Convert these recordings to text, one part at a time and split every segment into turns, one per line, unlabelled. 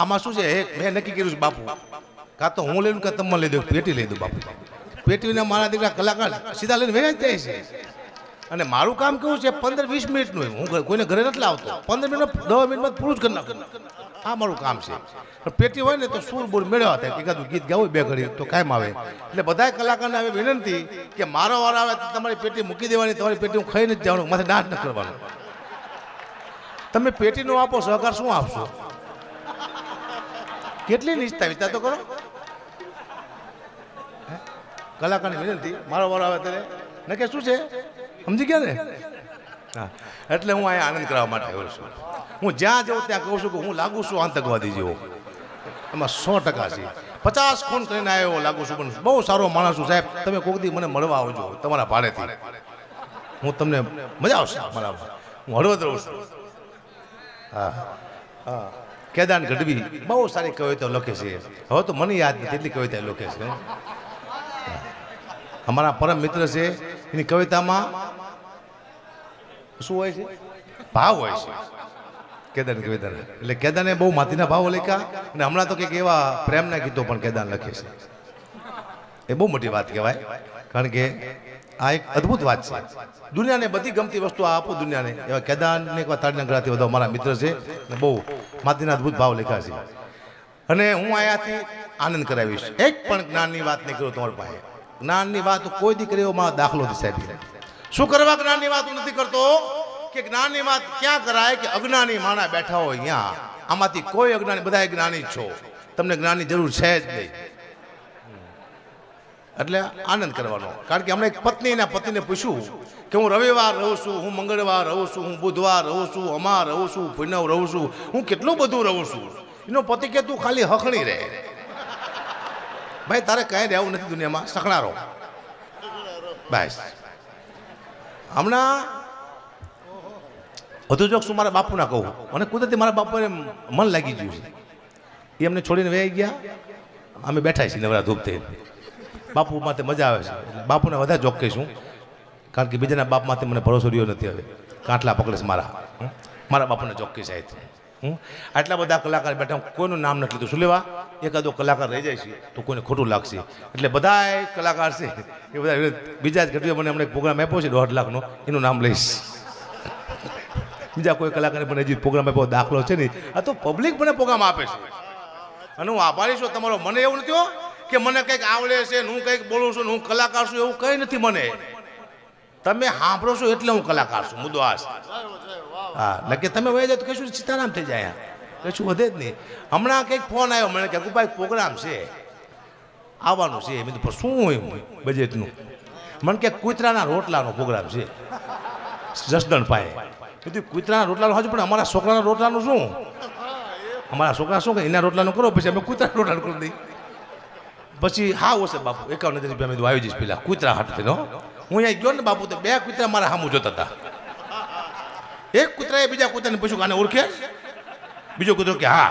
આમાં શું છે? હે મેં નક્કી કર્યું છે બાપુ. કાં તો હું લઈને કાં તમે લઈ દઉં, પેટી લઈ દઉં બાપુ. પેટીને મારા દીકરા કલાકાર, સીધા લઈને વેચાઈ જાય છે. અને મારું કામ કેવું છે? પંદર, વીસ મિનિટનું. હું કોઈને ઘરે નથી લાવતો. પંદર મિનિટ દસ મિનિટમાં પૂરું જ કરી નાખું. આ મારું કામ છે. પેટી હોય ને તો સૂર બૂર મેળવ્યા થાય. એકાદું ગીત ગાવું બે ઘડી, તો કાયમ આવે. એટલે બધા કલાકારને હવે વિનંતી કે મારો વાર આવે તો તમારી પેટી મૂકી દેવાની, તમારી પેટી હું ખાઈને જ જવાનું, માથે ડાન્સ ન કરવાનું. તમે પેટીનો આપો, સહકાર શું આપશો? કેટલી નિષ્ઠા વિચાર તો કરો? કલાકારની વિનંતી. મારો વારો આવે ત્યારે. ને કે શું છે? સમજી ગયા ને? હા. એટલે હું અહીંયા આનંદ કરવા માટે આવ્યો છું. હું જ્યાં જાઉં ત્યાં કહું છું કે હું લાગુ છું આતંકવાદી જેવો. એમાં સો ટકા છે. પચાસ ખૂન કરીને આવ્યો લાગુ છું, પણ બહુ સારો માણસ છું. સાહેબ, તમે કોઈક દી મને મળવા આવજો, તમારા ભાડેથી. હું તમને મજા આવશે મારા હું હળવદ રહું છું. હા. હા. કેદાન ગઢવી. બહુ સારી કવિતાઓ લખે છે. હવે તો મને યાદ નથી એટલી કવિતા લખે છે. અમારા પરમ મિત્ર છે, એની કવિતામાં શું હોય છે? ભાવ હોય છે. કેદાન કવિતા એટલે કેદાને બહુ માતીના ભાવ લખ્યા અને હમણાં તો કંઈક એવા પ્રેમના ગીતો પણ કેદાન લખે છે. એ બહુ મોટી વાત કહેવાય. કારણ કે આ એક અદ્ભુત વાત છે. દુનિયાને બધી ગમતી વસ્તુ આ આપો દુનિયાને. એવા કેદારને એક વાર તાળીના ગળાથી બધા મારા મિત્ર છે અને બહુ માતીના અદ્ભુત ભાવ લખ્યા છે. અને હું અહીંયાથી આનંદ કરાવીશ. એક પણ જ્ઞાનની વાત નહીં કરું તમારી પાસે. જ્ઞાનની વાત કોઈ દીકરીઓ મારો દાખલો સાહેબ. શું કરવા જ્ઞાનની વાત નથી કરતો? કે જ્ઞાનની વાત ક્યાં કરાય કે અજ્ઞાની માણા બેઠા હોય અહીંયા આમાંથી કોઈ અજ્ઞાની બધા જ્ઞાની છો. તમને જ્ઞાનની જરૂર છે જ નહીં. એટલે આનંદ કરવાનો. કારણ કે હમણાં એક પત્નીના પતિને પૂછ્યું કે હું રવિવાર રહું છું, હું મંગળવાર રહું છું, હું બુધવાર રહું છું, અમાર રહું છું ભૈનવ રહું છું, હું કેટલું બધું રહું છું. એનો પતિ કે તું ખાલી હખણી રહે ભાઈ, તારે કાંઈ રહેવું નથી દુનિયામાં, સખણારો. બસ. હમણાં વધુ જોક શું મારા બાપુના કહું. અને કુદરતી મારા બાપુને મન લાગી ગયું એ અમને છોડીને વહી ગયા. અમે બેઠા છીએ નવરા ધૂપ થઈને બાપુ માટે મજા આવે છે. એટલે બાપુને વધારે જોક કહીશું. કારણ કે બીજાના બાપમાંથી મને ભરોસો રહ્યો નથી હવે. કાંટલા પકડીશ મારા. મારા બાપુને ચોખ્ખી સાહેબ હું આટલા બધા કલાકાર બેઠા કોઈનું નામ નથી લીધું. શું લેવા? એકાદો કલાકાર રહી જાય છે, તો કોઈને ખોટું લાગશે. એટલે બધા કલાકાર છે, એ બધા બીજા જ ઘટીઓ મને હમણાં પ્રોગ્રામ આપ્યો છે, દોઢ લાખનો. એનું નામ લઈશ. બીજા કોઈ કલાકારે મને હજી પ્રોગ્રામ આપ્યો, દાખલો છે નહીં. આ તો પબ્લિક મને પ્રોગ્રામ આપે છે. અને હું આભારી છું, તમારો મને એવું નથી કે મને કંઈક આવડે છે હું કંઈક બોલું છું હું કલાકાર છું એવું કંઈ નથી મને. તમે સાંભળો છો એટલે હું કલાકાર છું, મુદ્દો આ હા નક્કી તમે વહી જાય તો કશું સીતારામ થઈ જાય કશું વધે જ નહીં. હમણાં કંઈક ફોન આવ્યો, મને કે ભાઈ પ્રોગ્રામ છે. આવવાનું છે. મેં પણ શું હોય બજેટનું મને કે, કૂતરાના રોટલાનો પ્રોગ્રામ છે. જસદણ પાસે કીધું, કૂતરાના રોટલાનું હજુ, પણ અમારા છોકરાના રોટલાનું શું? અમારા છોકરા શું કે, એના રોટલાનું કરો, પછી અમે કૂતરા રોટલાનું કરી દઈએ. પછી હા હશે બાપુ? એકાવન હજાર રૂપિયા મેં આવી જઈશ પેલા. કૂતરા હાથ થઈને હું. અહીંયા ગયો ને બાપુ તો બે કૂતરા મારા સામું જોતા હતા. એક કૂતરાએ બીજા કૂતરાને પૂછ્યું આને ઓળખે? બીજો કૂતરો કે હા.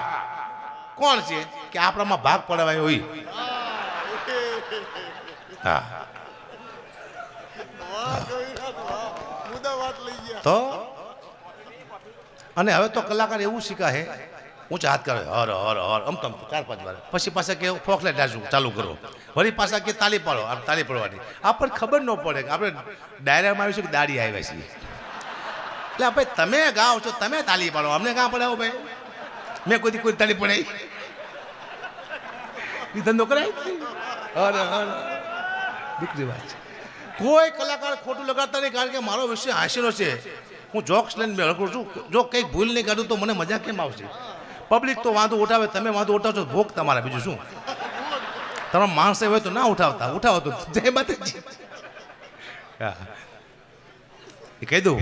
કોણ છે? કે આપણામાં ભાગ પડાવાય હોય. હા. તો? અને હવે તો કલાકાર એવું શીખા હે. ઊંચા હાથ કરે, હર હર હર, અમ તમ ચાર, પાંચ વાર. પછી પાછા કે ફોકલે ડાજુ ચાલુ કરો. વળી પાછા કે તાલી પાડો, આમ તાલી પડવાની. આપણને ખબર ન પડે કે આપણે ડાયરામાં આવીશું કે દાડી આવ્યા છીએ. એટલે ભાઈ તમે ગાઓ છો, તમે તાલી પાડો. અમને કાં પડાવો ભાઈ? મેં કોઈ કોઈ તાલી પડાવી એ ધંધો કરાય હર હર દીકરી વાત કોઈ કલાકાર ખોટું લગાડતા નહીં, કારણ કે મારો વિષય હાસ્યનો છે. હું જોક્સ લઈને કરું છું. જો કંઈક ભૂલ નહીં કાઢું તો મને મજા કેમ આવશે? પબ્લિક તો વાંધો ઉઠાવે, તમે વાંધો ઉઠાવશો ભોગ તમારા. બીજું શું? તમારા માણસે હોય તો ના ઉઠાવતા. ઉઠાવો તો. જય માતાજી. કહી દઉં.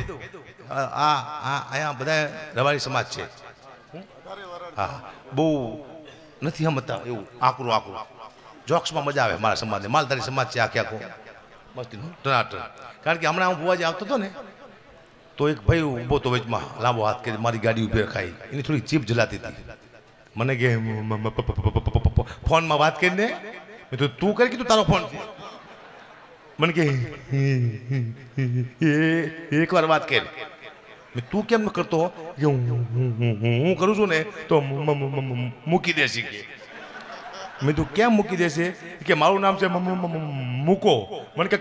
આ આ અહીંયા બધા રવાડી સમાજ છે. હા. બહુ નથી સમજતા એવું. આકરું આકરું. જોક્સમાં મજા આવે મારા સમાજને. માલધારી સમાજ છે આખે આખો. મસ્તીનો. ટનાટન. કારણ કે હમણાં હું ભુવાજી આવતો હતો ને તો એક ભાઈ ઊભો તો વચમાં, લાંબો હાથ કરી મારી ગાડી ઊભી રખાઈ. એની થોડી ચીપ જલાતી હતી. મને કે ફોનમાં વાત કરીને મેં તો તું કરી કીધું તારો ફોન? મને કે એક વાર વાત કરી. તું કેમ કરતો? કે, હું કરું છું ને, તો મૂકી કે. મેં તું કેમ મૂકી દેશે? કે મારું નામ છે મૂકો. મને કે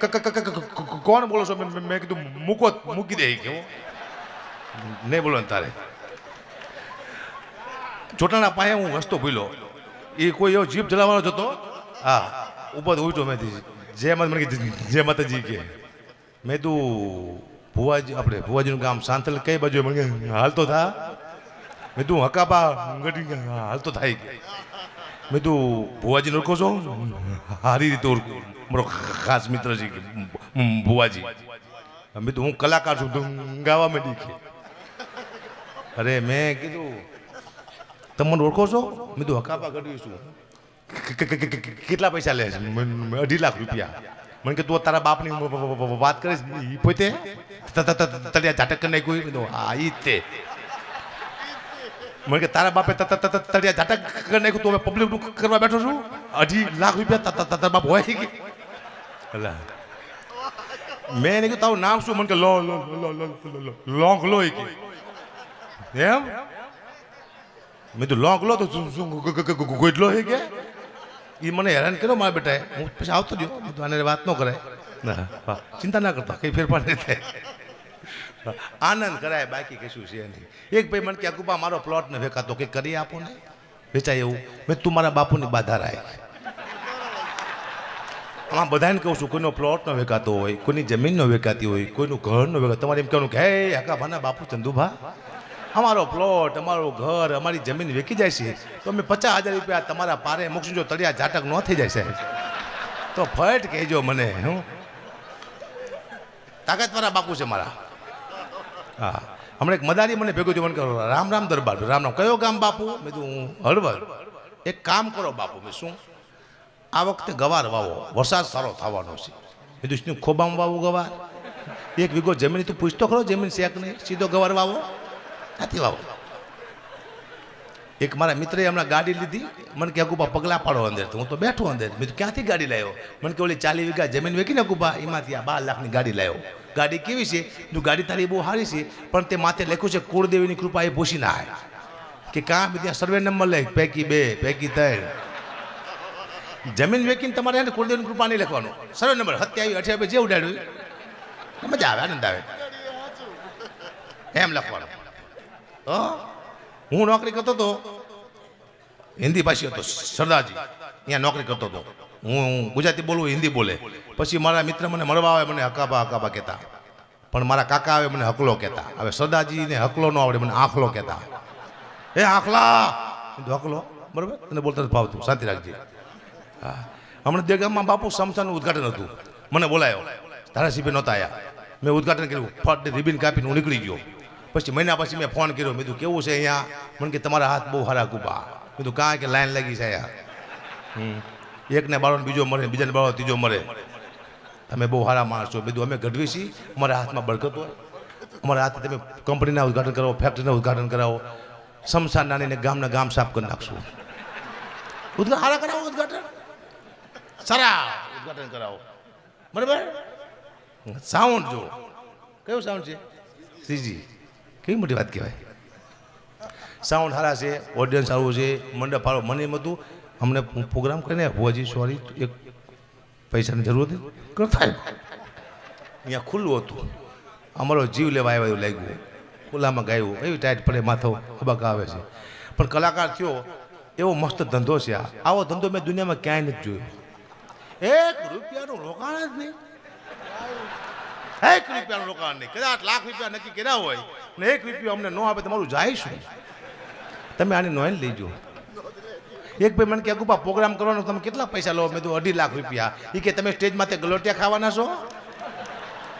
કોણ બોલો છો? મેં કીધું મૂકો મૂકી દે. કે નહીં બોલો ને તારે. ચોટાના પાયે હું હસતો ભૂલો એ કોઈ એવો જીપ ચલાવવાનો જ હતો. હા ઉપર ઉઠો મેં જય માતા મને જે માતાજી કે. મેં તું ભુવાજી આપણે ભુવાજીનું ગામ સાંથલ કઈ બાજુ મને હાલતો થા. મેં તું હકાપા ગઢી કે, હા, હાલતો થાય. મેં તું ભુવાજીને ઓળખો છો? સારી રીતે ઓળખું મારો ખાસ મિત્ર છે ભુવાજી. મેં તો હું કલાકાર છું તું ગાવા માંડી છે અરે મેં કીધું, તમને ઓળખો છો? મેં તો હકાપા ગઢવી છું. કેટલા પૈસા લે છે? અઢી લાખ રૂપિયા. મને કે, તું તારા બાપની વાત કરીશ પોતે? તળિયા ઝાટક કરી નાખ્યું. હા એ તે. મને કે તારા બાપે તળિયા ઝાટક કરી નાખ્યું તું હવે પબ્લિકનું કરવા બેઠો છું. અઢી લાખ રૂપિયા તારા બાપ હોય કે? અલા. મેં એને કીધું તારું નામ શું? મને કે લો લો લો લો લો લોંગ લો કે. એમ? મેં તો લોંગ લો તો શું ગોઈટલો હે કે? એ મને હેરાન કર્યો મારા બેટાએ. હું પછી આવતો રહ્યો. આને વાત ન હા, ચિંતા ના કરતા કંઈ ફેરફાર નહીં થાય. આનંદ કરાય, બાકી કશું છે નહીં. એક ભાઈ મને કે અકુબા મારો પ્લોટ ને વેકાતો કે કરી આપો ને. વેચાય એવું. મેં તું મારા બાપુની બાધા રાખ આમાં બધાને કહું છું, કોઈનો પ્લોટ ન વેકાતો હોય, કોઈની જમીન ન વેકાતી હોય, કોઈનું ઘર ન વેચાતું તમારે એમ કહેવાનું કે, હે હકા ભાના બાપુ ચંદુભા, અમારો પ્લોટ અમારું ઘર, અમારી જમીન વેચી જાય છે. તો અમે પચાસ હજાર રૂપિયા તમારા પારે મૂકશું, જો તળિયા ઝાટક ન થઈ જાય સાહેબ. તો ફટ કહેજો મને, હું. તાકાતવાળા બાપુ છે મારા. હા. હમણાં એક મદારી મને ભેગું થયું, મને કહ્યું રામ રામ દરબાર, રામ રામ. કયો ગામ બાપુ? મેં કીધું, હું હળવદ એક કામ કરો બાપુ, મેં શું? આ વખતે ગવાર વાવો. વરસાદ સારો થવાનો છે. મેં કીધું, શું, ખોબામાં વાવું ગવાર? એક વીઘો જમીન તું પૂછતો ખરો, જમીન શેક નહીં સીધો ગવાર વાવો? નથી વાવો? એક મારા મિત્રએ હમણાં ગાડી લીધી. મને કે અકુપા પગલા પાડો અંદર. હું તો બેઠો અંદર. મેં ક્યાંથી ગાડી લાવ્યો? મને કે ઓલી ચાલી વીઘા જમીન વેકી ને અકુપા એમાંથી આ બાર લાખની ગાડી લાવ્યો. ગાડી કેવી છે? તું ગાડી તારી બહુ સારી છે, પણ તે માથે લખ્યું છે, કુળદેવીની કૃપા એ ભૂસી ના આવે કે કાં? બી ત્યાં સર્વે નંબર લે પૈકી બે, પૈકી ત્રણ. જમીન વેકીને તમારે એને કુળદેવની કૃપા નહીં લખવાનું? Survey number. સત્યાવી અઠ્યાવી જે ઉડાડ્યું? મજા આવે, આનંદ આવે. એમ લખવાનું. હું? નોકરી કરતો હતો હિન્દી ભાષી હતો, સરદારજી. અહીંયા નોકરી કરતો હતો. હું ગુજરાતી બોલું, હિન્દી બોલે. પછી મારા મિત્ર મને મળવા આવે, મને હકાબા હકાબા કહેતા. પણ મારા કાકા આવે, મને હકલો કહેતા. હવે સદાજીને હકલો ન આવડે, મને આંખલો કહેતા. એ આંખલા! હકલો. બરાબર? તને બોલતા ભાવતું. શાંતિ રાખજે. હા. હમણાં દેગામમાં બાપુ સમસાનું ઉદઘાટન હતું. મને બોલાયો. ધારાસભ્ય નહોતા આવ્યા મેં ઉદઘાટન કર્યું. ફટ રિબિન કાપીને હું નીકળી ગયો. પછી મહિના પછી મેં ફોન કર્યો. મેં કેવું છે અહીંયા? મને કે, તમારા હાથ બહુ હારા ગુબા. મેં કાં કે લાઈન લાગી છે અહીંયા? હમ. એકને બાળો બીજો મરે બીજાને બાળો ત્રીજો મરે તમે બહુ સારા માણસ બીજું અમે ગઢવી છીએ. અમારા હાથમાં બળકત હોય. અમારા હાથે તમે કંપનીના ઉદઘાટન કરાવો, ફેક્ટરીના ઉદઘાટન કરાવો. સમસાન નાનીને ગામના ગામ સાફ કરી નાખશું. ઉદઘાટન સારા કરાવો ઉદઘાટન? સારા ઉદઘાટન કરાવો. બરાબર? સાઉન્ડ જો કયું સાઉન્ડ છે? શ્રીજી, કેવી મોટી વાત કહેવાય? સાઉન્ડ સારા છે ઓડિયન્સ સારું છે, મંડપ સારો. મને એમ હતું અમને પ્રોગ્રામ કરીને હોજી સોરી એક પૈસાની જરૂર હતી. થાય અહીંયા ખુલ્લું હતું. અમારો જીવ લેવા આવ્યો એવું લાગ્યું. ખુલ્લામાં ગાયું. એવી ટાઈટ પડે માથો અબક આવે છે. પણ કલાકાર થયો. એવો મસ્ત ધંધો છે આ. આવો ધંધો મેં દુનિયામાં ક્યાંય નથી જોયો. એક રૂપિયાનું રોકાણ જ નહીં. એક રૂપિયાનું રોકાણ નહીં. કદાચ લાખ રૂપિયા નક્કી કર્યા હોય. ને એક રૂપિયો અમને ન આપે તમારું જાય શું? તમે આની નોંધ લેજો. એક ભાઈ મને કે ગુપા પ્રોગ્રામ કરવાનો તમે કેટલા પૈસા લો? મેં તું અઢી લાખ રૂપિયા. એ કે તમે સ્ટેજ તે ગલોટિયા ખાવાના છો?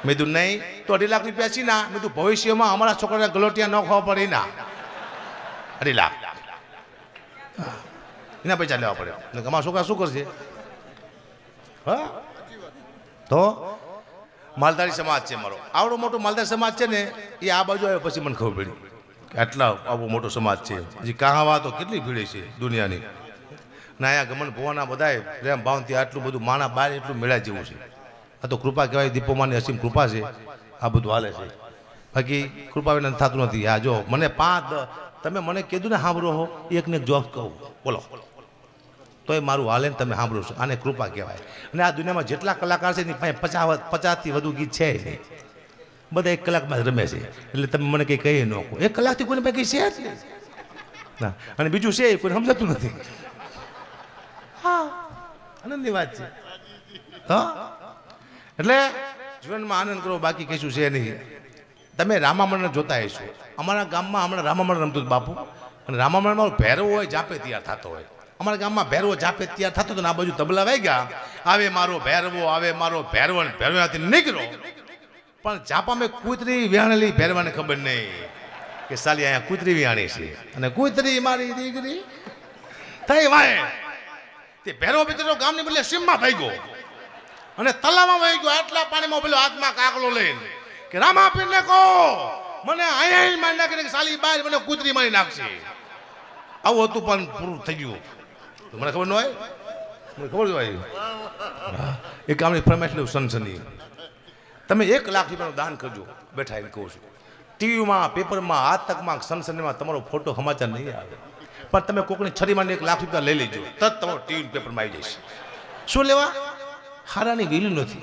મેં તું નહીં. તો અઢી લાખ રૂપિયા છે ના. મેં તું ભવિષ્યમાં અમારા છોકરાને ગલોટિયા ન ખાવા પડે ના. અઢી લાખ. એના પૈસા લેવા પડે. એટલે અમારા છોકરા શું કરશે? હા? તો? માલધારી સમાજ છે મારો. આવડો મોટો માલધારી સમાજ છે ને, એ આ બાજુ આવ્યો પછી મને ખબર પડી આટલા આવો મોટો સમાજ છે. હજી કહાવા તો કેટલી ભીડી છે દુનિયાની. ના અહીંયા ગમન ભુવાના બધાય પ્રેમ, ભાવથી આટલું બધું માણા બાર એટલું મેળા જેવું છે. આ તો કૃપા કહેવાય, દીપોમાની અસીમ કૃપા છે. આ બધું હાલે છે. બાકી કૃપાબેન થતું નથી. આ જો મને પાંચ તમે મને કીધું ને સાંભળો હો, એકને એક જોક કહું. બોલો. તોય મારું હાલે ને તમે સાંભળો છો. આને કૃપા કહેવાય. અને આ દુનિયામાં જેટલા કલાકાર છે, એની પાસે પચાસ પચાસથી વધુ ગીત છે નહીં. બધા એક કલાકમાં રમે છે. એટલે તમે મને કંઈ કહી ન એક કલાકથી કોઈને પાસે કંઈ છે ના. અને બીજું છે એ કોઈને સમજાતું નથી. હા આનંદની વાત છે. હા? એટલે જીવનમાં આનંદ કરો બાકી કશું છે નહીં. તમે રામામણ જોતા હશો. અમારા ગામમાં હમણાં રામામણ રમતું બાપુ. અને રામામણમાં ભેરવો હોય, જાપે તૈયાર થતો હોય. અમારા ગામમાં ભેરવો, જાપે તૈયાર થતો હતો ને આ બાજુ તબલા વાઈ ગયા આવે મારો ભેરવો, આવે મારો ભેરવો ભેરવાથી નીકળો પણ જાપામાં કૂતરી વ્યાણેલી ભેરવાને ખબર નહીં કે સાલી અહીંયા કૂતરી વ્યાણી છે. અને કૂતરી મારી દીકરી થઈ વાય તે ભેરવો બિચારો ગામની બદલે સીમમાં ભાગ્યો અને તલાવમાં વહી ગયો, આટલા પાણીમાં પેલો હાથમાં કાકલો લઈને. કે રામા પીરને કહો, મને અહીંયા મારી નાખીને સાલી બાર મને કૂતરી મારી નાખશે. આવું હતું પણ પૂરું થઈ ગયું. મને ખબર ન હોય? મને ખબર હોય. એક ગામની ફરમાઈશ લેવું સનસની તમે એક લાખ રૂપિયાનું દાન કરજો, બેઠા એમ કહું છું. ટીવીમાં, પેપરમાં આજ તકમાં સનસનીમાં તમારો ફોટો સમાચાર નહીં આવે. પણ તમે કોકની છરીમાં એક લાખ રૂપિયા લઈ લેજો. તરત તમારો ટીવી પેપરમાં આવી જશે. શું લેવા? હારાની વેલ્યુ નથી.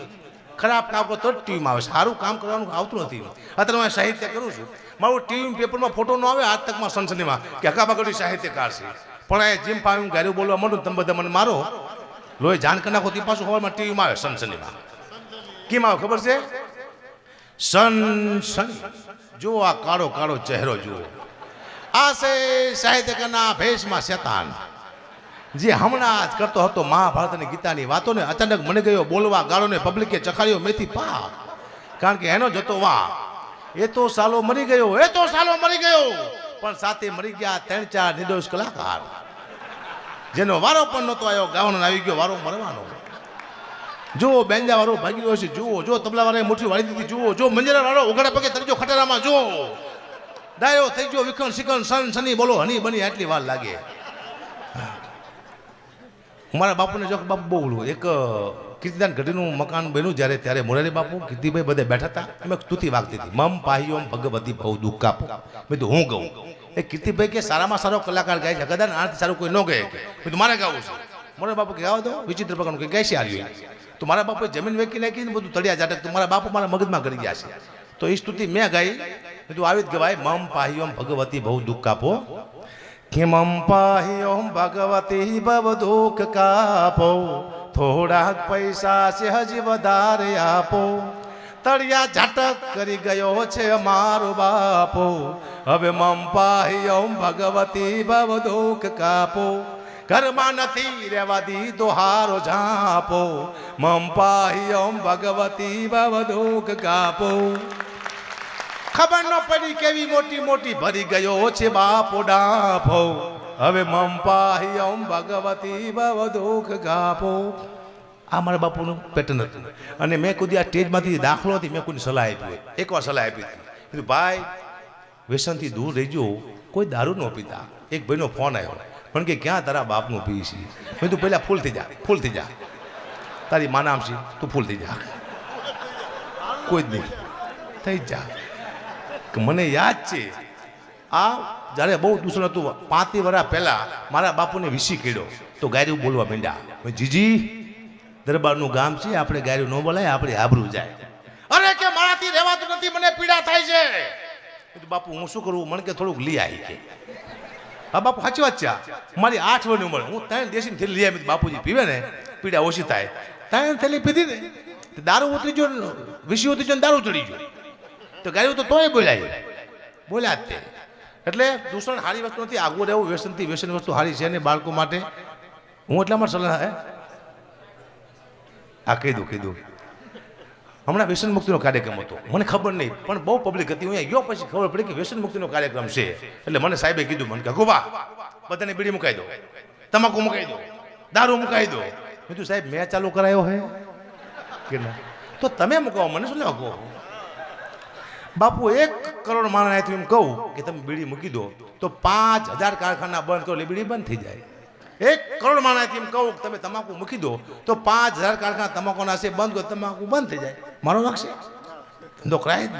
ખરાબ કામ કરો તો જ ટીવીમાં આવે સારું કામ કરવાનું આવતું નથી. અત્યારે હું સાહિત્ય કરું છું. મારું ટીવી પેપરમાં ફોટો ન આવે આજ તકમાં સનસનીમાં કે હકાબાગડી સાહિત્યકાર છે. પણ એ જેમ પામ્યું ગાર્યું બોલવા માંડું તમે બધા મને મારો. લોહી જાણ નાખો તે પાછું હવામાં ટીવીમાં આવે સનસનીમાં. કેમ આવે ખબર છે? સનસની. જો આ કાળો કાળો ચહેરો જુઓ. આ છે સાહિત્યકારના ભેષમાં શેતાન. જે હમણાં જ કરતો હતો મહાભારત અને ગીતાની વાતોને અચાનક મને ગયો બોલવા ગાળોને પબ્લિકે ચખાડ્યો મેથી પા કારણ કે એનો જતો વાહ એ તો સાલો મરી ગયો, એ તો સાલો મરી ગયો. પણ સાથે મરી ગયા ત્રણ ચાર નિર્દોષ કલાકાર. જેનો વારો પણ નહોતો આવ્યો, ગાવાનો આવી ગયો વારો મરવાનો. જુઓ બેંજા વાળો ભાગી ગયો છે જુઓ, જો તબલા વાળાએ મુઠ્ઠી વાળી દીધી, જુઓ, જો મંજરા વાળો ઉઘાડા પગે તરીજો ખટારામાં, જુઓ. ડાયો થઈ ગયો વિખણ સિકન સન સની બોલો, હની, બની, આટલી વાર લાગે. મારા બાપુને જો બાપુ બહુ એક કીર્તિદાન ગઢીનું મકાન બન્યું જ્યારે, ત્યારે મોરારી બાપુ, કીર્તિભાઈ બધે બેઠા હતા અમે સ્તુતિ વાગતી હતી. મમ પાહ્યોમ ભગવતી બહુ દુઃખ મેં તો હું ગઉં? એ કીર્તિભાઈ કે, સારામાં સારો કલાકાર ગાય છે. કદાચ આનાથી સારું કોઈ ન ગાય. મેં તો મારે ગાવું છે. મોરારી બાપુ કે ગાવ દો વિચિત્ર પ્રકારનું કે ગાય છે આવ્યું તો મારા બાપુએ જમીન વેકી નાખીને બધું તળિયા જાટક તો મારા બાપુ મારા મગજમાં કરી ગયા છે. તો એ સ્તુતિ મેં ગાઈ. મેં આવી જ ગવાય મમ પાહ્યોમ ભગવતી બહુ દુઃખ કે કિમં પાહ્યોમ ભગવતી બહુ દુઃખ કાપો. થોડાક પૈસા છે હજી વધારે આપો. તળિયા ઝાટક કરી ગયો છે મારો બાપો. હવે મમ ઓમ ભગવતી ભવ દુઃખ કાપો. ઘરમાં નથી રેવા દીધો હારો ઝાપો. મમ ઓમ ભગવતી ભવ દુઃખ કાપો. ખબર ન પડી કેવી મોટી મોટી ભરી ગયો છે બાપો ડાફો હવે મમ ઓમ ભગવતી ભવ દુઃખ ગાપો. આ મારા બાપુનું પેટર્ન હતું. અને મેં કુદી આ સ્ટેજમાંથી દાખલો હતી મેં કોઈની સલાહ આપી. એકવાર સલાહ આપી હતી. ભાઈ, વ્યસનથી દૂર રહેજો. કોઈ દારૂ ન પીતા. એક ભાઈનો ફોન આવ્યો. પણ કે, ક્યાં તારા બાપનું પી છે? મેં તું પહેલાં ફૂલ થઈ જા, ફૂલ થઈ જા. તારી માનામ છે, તું ફૂલ થઈ જા. કોઈ જ નહીં. થઈ જા. કે મને યાદ છે. આ જ્યારે બહુ દૂષણ હતું પાંત્રી વર્ષ પહેલાં મારા બાપુને વિસી કર્યો. તો ગાયરું બોલવા માંડ્યા. જીજી, દરબારનું ગામ છે, આપણે ગાયરું ન બોલાય, આપણે આબરું જાય. અરે કે મારાથી રહેવાતું નથી, મને પીડા થાય છે. બાપુ, હું શું કરું? મને કે થોડુંક લઈ આવી કે. હા, બાપુ, સાચી વાત છે. મારી આઠ વર્ષની ઉંમર. હું ત્રણ દેશી થેલી લઈ આવી બાપુજી, પીવે ને, પીડા ઓછી થાય. ત્રણ થેલી પીધી ને દારૂ ઉતરી ગયો વિસી ઉતરી ગયો દારૂ ચડી ગયો. તો ગાયું તો તોય બોલાય. બોલ્યા તે. એટલે દૂષણ સારી વસ્તુ નથી આગળ રહેવું, વ્યસનથી વ્યસન વસ્તુ સારી છે ને બાળકો માટે. હું એટલા માટે સલાહ આ કહી દઉં કહી દઉં. હમણાં વ્યસન મુક્તિનો કાર્યક્રમ હતો. મને ખબર નહીં, પણ બહુ પબ્લિક હતી. હું અહીંયા ગયો પછી ખબર પડી કે વ્યસન મુક્તિનો કાર્યક્રમ છે. એટલે મને સાહેબે કીધું, મને કે ગોબા બધાને બીડી મુકાઈ દો. તમાકુ મુકાઈ દો. દારૂ મુકાઈ દો. મેં કીધું, સાહેબ, મેં ચાલુ કરાયો હે? કે ના. તો તમે મુકાવો. મને શું લેવા કહો બાપુ, એક કરોડ માણસ અહીંથી એમ કહું કે તમે બીડી મૂકી દો, તો પાંચ હજાર કારખાના બંધ કરો એટલે બીડી બંધ થઈ જાય. એક કરોડ માણસ અહીંથી એમ કહું કે તમે તમાકુ મૂકી દો, તો પાંચ હજાર કારખાના તમાકુના છે બંધ કરો તમાકુ બંધ થઈ જાય. મારો છે ધંધો કરાય.